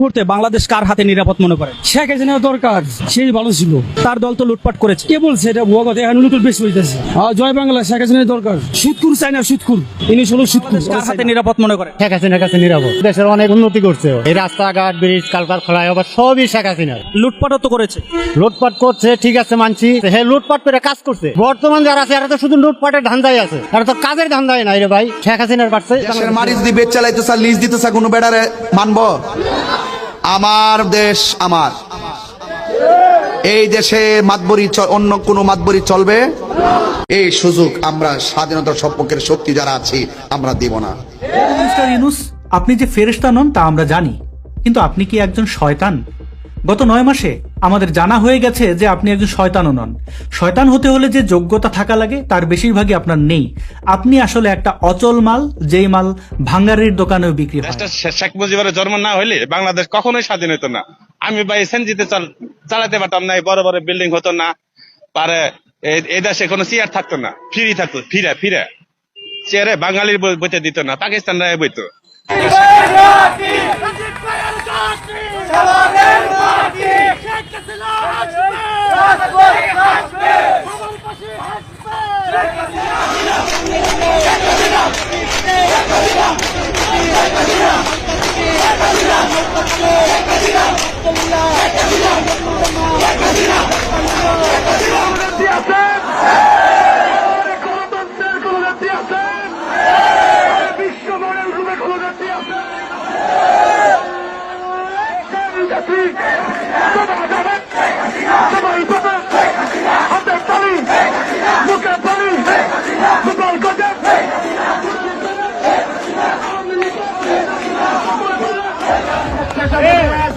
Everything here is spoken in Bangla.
মুহূর্তে বাংলাদেশ কার হাতে নিরাপদ মনে করেন শেখ হাসিনা দরকার সেই ভালো ছিল। তার দল তো লুটপাট করেছে। কে বলছে এটা? ভুয়া কথা এখন নতুন বেশি হইতেছে। জয় বাংলা শেখ হাসিনা দরকার। সুৎকুর চাই না সুৎকুর। ইনি হলো সুৎকুর। কার হাতে নিরাপদ মনে করেন শেখ হাসিনার কাছে নিরাপদ। দেশের অনেক উন্নতি করছে এই রাস্তাঘাট ব্রিজ কালকার ফ্লাইওভার সবই শেখ হাসিনার। লুটপাটও তো করেছে। লুটপাট করছে ঠিক আছে মানছি। হ্যাঁ লুটপাট করে কাজ করছে। বর্তমান যারা আছে এরা তো শুধু লুটপাটের ধান্দাই আছে। এরা তো কাজের ধান্দাই নাই রে ভাই। শেখ হাসিনার পারছে দেশের মারি যদি বেচ চালাইতেছে লিজ দিতেছে কোনো বেড়ারে মানব? আমার দেশ আমার। এই দেশে মাতবরি অন্য কোনো মাতবরি চলবে? এই সুযোগ আমরা স্বাধীনতা সম্পর্কের শক্তি যারা আছি, আমরা দিব না। আপনি যে ফেরেস্তা নন তা আমরা জানি। কিন্তু আপনি কি একজন শয়তান? গত নয় মাসে আমাদের জানা হয়ে গেছে যে আপনি একজন শয়তানও নন। শয়তান হতে হলে যে যোগ্যতা থাকা লাগে তার বেশিরভাগই আপনার নেই। আপনি আসলে একটা অচল মাল যেই মাল ভাঙ্গারির দোকানেও বিক্রি হয়। শেখ মুজিবের জন্ম না হইলে বাংলাদেশ কখনোই স্বাধীন হতো না। আমি বা সেনজিতে চাল- চালাতে পারতাম না বড় বড় বিল্ডিং হতো না। পারে এই- দেশে কোনো চেয়ার থাকতো না। ফ্রি থাকতো ফিরে ফিরে। চেয়ারে বাঙালির বই- বইতে দিত না পাকিস্তানরা বইতো। সরকার